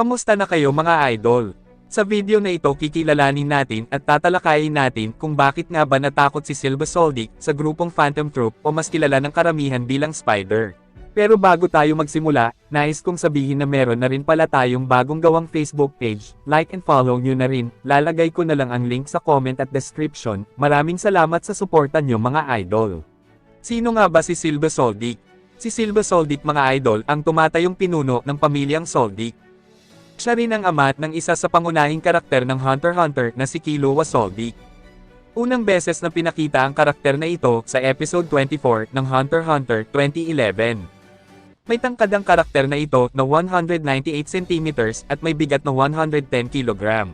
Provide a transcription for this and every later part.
Kamusta na kayo mga idol? Sa video na ito kikilalanin natin at tatalakayin natin kung bakit nga ba natakot si Silva Soldic sa grupong Phantom Troop o mas kilala ng karamihan bilang Spider. Pero bago tayo magsimula, nais kong sabihin na meron na rin pala tayong bagong gawang Facebook page, like and follow nyo na rin, lalagay ko na lang ang link sa comment at description, maraming salamat sa suporta nyo mga idol. Sino nga ba si Silva Soldic? Si Silva Soldic mga idol ang tumatayong pinuno ng pamilyang Soldic. Siya rin ang ama ng isa sa pangunahing karakter ng Hunter Hunter na si Killua Soldic. Unang beses na pinakita ang karakter na ito sa episode 24 ng Hunter Hunter 2011. May tangkad ang karakter na ito na 198 cm at may bigat na 110 kg.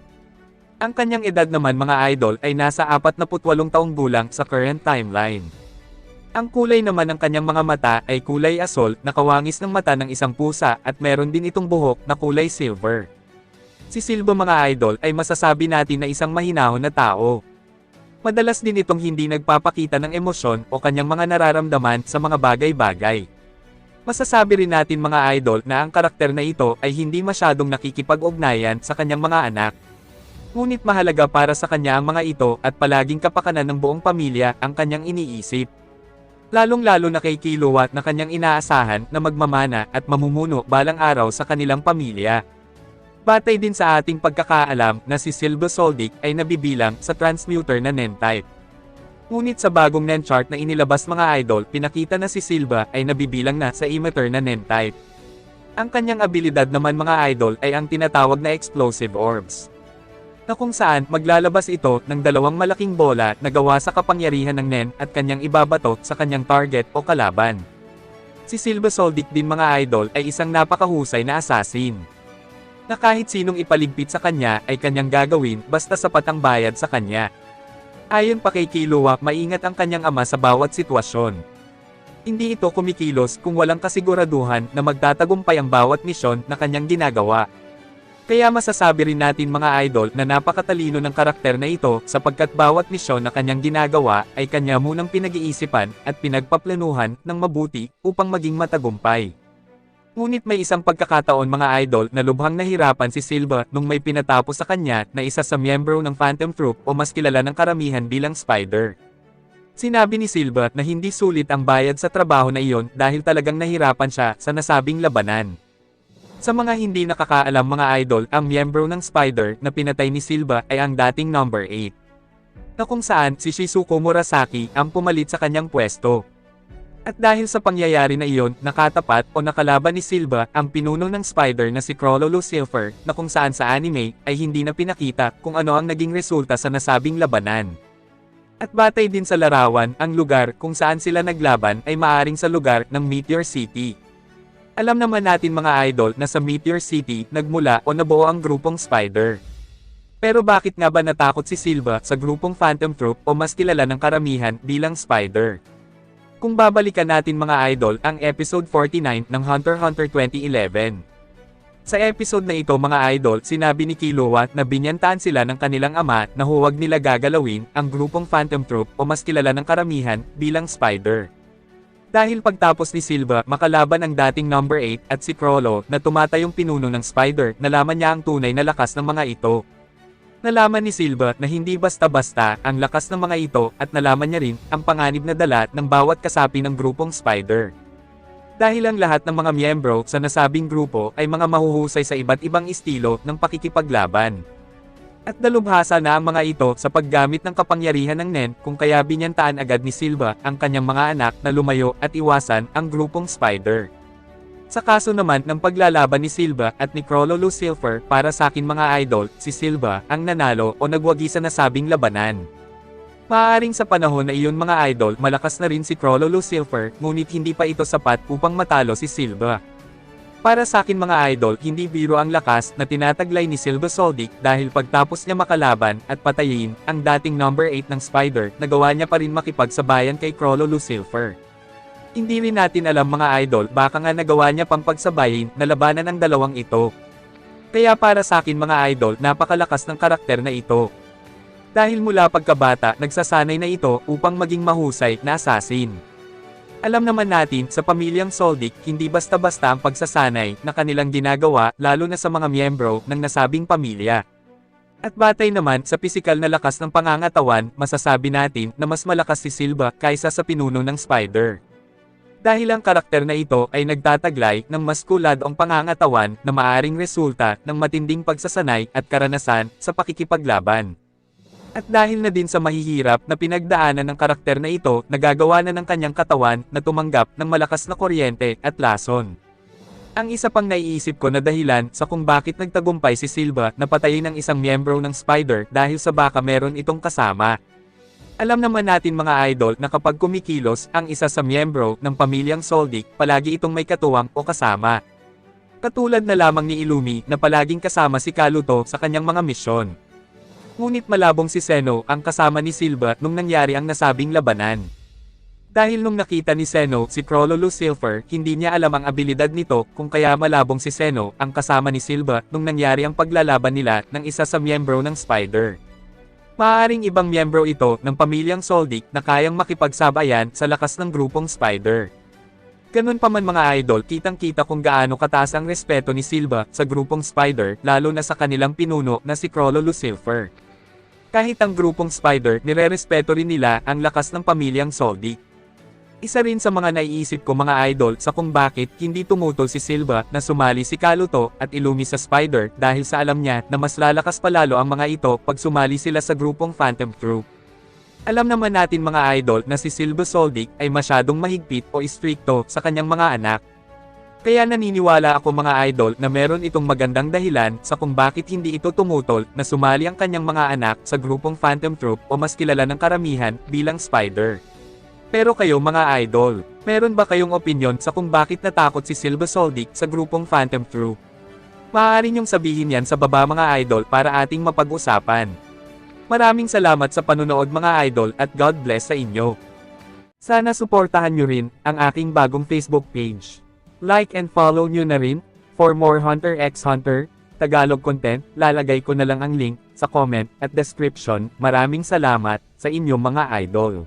Ang kanyang edad naman mga idol ay nasa 48 taong gulang sa current timeline. Ang kulay naman ng kanyang mga mata ay kulay asol na kawangis ng mata ng isang pusa at meron din itong buhok na kulay silver. Si Silva mga idol ay masasabi natin na isang mahinahon na tao. Madalas din itong hindi nagpapakita ng emosyon o kanyang mga nararamdaman sa mga bagay-bagay. Masasabi rin natin mga idol na ang karakter na ito ay hindi masyadong nakikipag-ugnayan sa kanyang mga anak. Ngunit mahalaga para sa kanya ang mga ito at palaging kapakanan ng buong pamilya ang kanyang iniisip. Lalong-lalo na kay Kilowat na kanyang inaasahan na magmamana at mamumuno balang araw sa kanilang pamilya. Batay din sa ating pagkakaalam na si Silva Soldic ay nabibilang sa transmuter na Nen-type. Ngunit sa bagong Nen chart na inilabas mga idol, pinakita na si Silva ay nabibilang na sa emitter na Nen-type. Ang kanyang abilidad naman mga idol ay ang tinatawag na explosive orbs. Na kung saan maglalabas ito ng dalawang malaking bola na gawa sa kapangyarihan ng Nen at kanyang ibabato sa kanyang target o kalaban. Si Silva Soldic din mga idol ay isang napakahusay na assassin. Na kahit sinong ipaligpit sa kanya ay kanyang gagawin basta sapat ang bayad sa kanya. Ayon pa kay Killua, maingat ang kanyang ama sa bawat sitwasyon. Hindi ito kumikilos kung walang kasiguraduhan na magtatagumpay ang bawat misyon na kanyang ginagawa. Kaya masasabi rin natin mga idol na napakatalino ng karakter na ito sapagkat bawat misyon na kanyang ginagawa ay kanya munang pinag-iisipan at pinagpaplanuhan ng mabuti upang maging matagumpay. Ngunit may isang pagkakataon mga idol na lubhang nahirapan si Silva nung may pinatapos sa kanya na isa sa miyembro ng Phantom Troop o mas kilala ng karamihan bilang Spider. Sinabi ni Silva na hindi sulit ang bayad sa trabaho na iyon dahil talagang nahirapan siya sa nasabing labanan. Sa mga hindi nakakaalam mga idol, ang miyembro ng Spider na pinatay ni Silva ay ang dating number 8. Na kung saan si Shizuko Murasaki ang pumalit sa kanyang pwesto. At dahil sa pangyayari na iyon, nakatapat o nakalaban ni Silva ang pinuno ng Spider na si Crollo Lucifer na kung saan sa anime ay hindi na pinakita kung ano ang naging resulta sa nasabing labanan. At batay din sa larawan, ang lugar kung saan sila naglaban ay maaring sa lugar ng Meteor City. Alam naman natin mga idol na sa Meteor City nagmula o nabuo ang grupong Spider. Pero bakit nga ba natakot si Silva sa grupong Phantom Troop o mas kilala ng karamihan bilang Spider? Kung babalikan natin mga idol ang episode 49 ng Hunter Hunter 2011. Sa episode na ito mga idol, sinabi ni Killua na binyantaan sila ng kanilang ama na huwag nila gagalawin ang grupong Phantom Troop o mas kilala ng karamihan bilang Spider. Dahil pagtapos ni Silva makalaban ang dating number 8 at si Crollo na tumatayong pinuno ng Spider, nalaman niya ang tunay na lakas ng mga ito. Nalaman ni Silva na hindi basta-basta ang lakas ng mga ito at nalaman niya rin ang panganib na dala ng bawat kasapi ng grupong Spider. Dahil ang lahat ng mga miyembro sa nasabing grupo ay mga mahuhusay sa iba't ibang estilo ng pakikipaglaban. At dalubhasa na ang mga ito sa paggamit ng kapangyarihan ng Nen kung kaya binyantaan agad ni Silva ang kanyang mga anak na lumayo at iwasan ang grupong Spider. Sa kaso naman ng paglalaban ni Silva at ni Crollo Lucifer para sa akin mga idol, si Silva ang nanalo o nagwagi sa nasabing labanan. Maaaring sa panahon na iyon mga idol malakas na rin si Crollo Lucifer ngunit hindi pa ito sapat upang matalo si Silva. Para sa akin mga idol, hindi biro ang lakas na tinataglay ni Silva Soldic dahil pagtapos niya makalaban at patayin ang dating number 8 ng Spider, nagawa niya pa rin makipagsabayan kay Crollo Lucifer. Hindi rin natin alam mga idol baka nga nagawa niya pang pagsabayin na labanan ang dalawang ito. Kaya para sa akin mga idol napakalakas ng karakter na ito. Dahil mula pagkabata nagsasanay na ito upang maging mahusay na assassin. Alam naman natin sa pamilyang Soldic hindi basta-basta ang pagsasanay na kanilang ginagawa lalo na sa mga miyembro ng nasabing pamilya. At batay naman sa pisikal na lakas ng pangangatawan, masasabi natin na mas malakas si Silva kaysa sa pinuno ng Spider. Dahil ang karakter na ito ay nagtataglay ng maskuladong pangangatawan na maaring resulta ng matinding pagsasanay at karanasan sa pakikipaglaban. At dahil na din sa mahihirap na pinagdaanan ng karakter na ito, nagagawa na ng kanyang katawan na tumanggap ng malakas na kuryente at lason. Ang isa pang naiisip ko na dahilan sa kung bakit nagtagumpay si Silva na patayin ng isang miyembro ng Spider dahil sa baka meron itong kasama. Alam naman natin mga idol na kapag kumikilos ang isa sa miyembro ng pamilyang Soldic, palagi itong may katuwang o kasama. Katulad na lamang ni Illumi na palaging kasama si Kaluto sa kanyang mga misyon. Ngunit malabong si Seno ang kasama ni Silva nung nangyari ang nasabing labanan. Dahil nung nakita ni Seno si Crololo Silver, hindi niya alam ang abilidad nito kung kaya malabong si Seno ang kasama ni Silva nung nangyari ang paglalaban nila ng isa sa miyembro ng Spider. Maaaring ibang miyembro ito ng pamilyang Soldic na kayang makipagsabayan sa lakas ng grupong Spider. Ganun pa man mga idol, kitang-kita kung gaano kataas ang respeto ni Silva sa grupong Spider, lalo na sa kanilang pinuno na si Crollo Lucifer. Kahit ang grupong Spider, nire-respeto rin nila ang lakas ng pamilyang Soldic. Isa rin sa mga naiisip ko mga idol sa kung bakit hindi tumutol si Silva na sumali si Kaluto at Illumi sa Spider dahil sa alam niya na mas lalakas palalo ang mga ito pag sumali sila sa grupong Phantom Troop. Alam naman natin mga idol na si Silva Soldic ay masyadong mahigpit o istrikto sa kanyang mga anak. Kaya naniniwala ako mga idol na meron itong magandang dahilan sa kung bakit hindi ito tumutol na sumali ang kanyang mga anak sa grupong Phantom Troop o mas kilala ng karamihan bilang Spider. Pero kayo mga idol, meron ba kayong opinion sa kung bakit natakot si Silva Soldic sa grupong Phantom Troop? Maaari niyong sabihin yan sa baba mga idol para ating mapag-usapan. Maraming salamat sa panunood mga idol at God bless sa inyo. Sana suportahan nyo rin ang aking bagong Facebook page. Like and follow nyo na rin, for more Hunter x Hunter, Tagalog content, lalagay ko na lang ang link sa comment at description. Maraming salamat sa inyong mga idol.